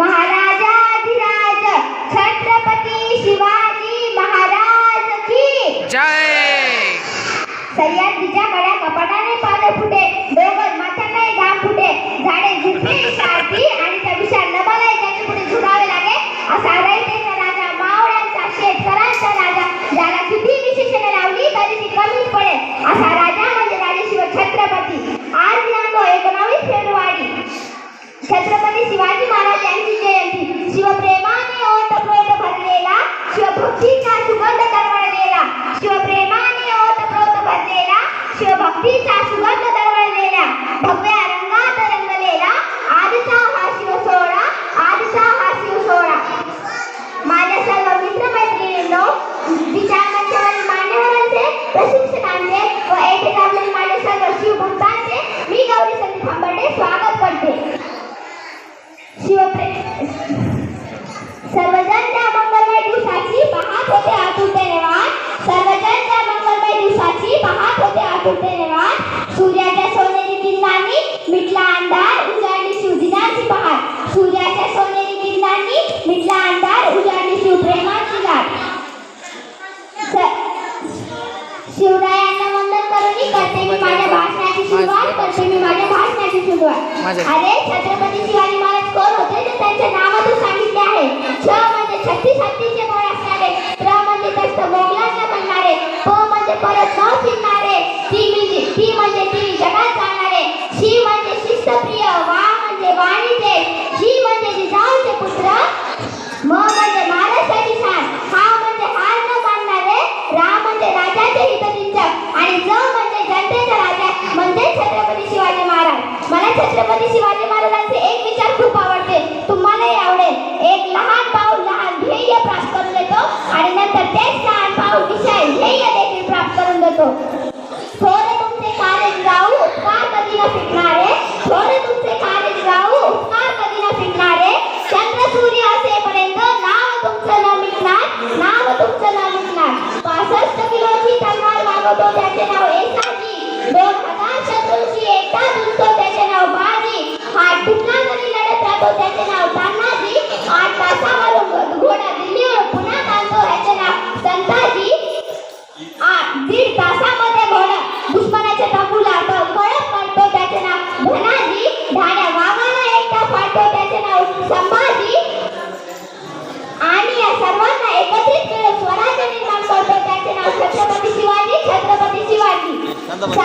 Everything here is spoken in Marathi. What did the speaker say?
महाराजाधिराज छत्रपती शिवाजी महाराज की. जय! सह्याद्रीच्या कडा कपाटाने पानं फुटे डोंगर माथ्यांनाही घाम फुटे झाडे झुटली सारखी आणि त्या विशाल नभालाही त्याच्या पुढे झुकावे लागे असा रयतेचा जयंती शिवप्रेमाने ओतप्रोत भरलेला शिवभक्तीचा सुगंध दरवळलेला शिवप्रेमाने ओतप्रोत भरलेला शिवभक्तीचा सुगंध दरवळलेला. सूर्याच्या सोनेरी किरणांनी मिटला अंधार उजाडली शिवदिनाची पहाट. सूर्याच्या सोनेरी किरणांनी मिटला अंधार उजाडली शिवप्रेमाची गाठ स- शिवरायांना वंदन करून करते मी माझ्या भाषणाची सुरुवात करते मी माझ्या भाषणाची सुरुवात. माझ्या- अरे छत्रपती शिवाजी शी म्हणजे शिस्तप्रिय वा म्हणजे वाणिज्य जी म्हणजे जिजाऊचे पुत्र म म्हणजे महाराष्ट्राची शान हा म्हणजे हार न मानणारे रा म्हणजे राजाचे हितचिंतक आणि ज म्हणजे जनतेचा राजा म्हणजे छत्रपती शिवाजी महाराज मला छत्रपती शिवाजी महाराजांचे एक विचार खूप आवडते तुम्हालाही आवडेल एक लहान पाऊल लहान ध्येय प्राप्त करून देतो आणि नंतर तेच लहान पाऊल विषय ध्येय देखील प्राप्त करून देतो थोडे तुमचे कॉलेज राहू उपकार कधी फिटणारे थोडे तुमचे कॉलेज राहू उपकार कधी न फिटणारे चंद्र सूर्य असेपर्यंत नाव तुमचं न मिटणार नाव तुमचं न मिटणार. पासष्ट किलोची तलवार मागवतो त्याचे नाव एसाजी. दोन हजार शत्रूंशी एकटा झुंजतो त्याचे नाव बाजी. हात तुटला तरी लढत राहतो त्याचे नाव तानाजी आठ तासावरून घोडा दिल्लीवर पुन्हा ताणतो ह्याचे नाव संताजी. आठ दीड तास शिवाजी सागराचे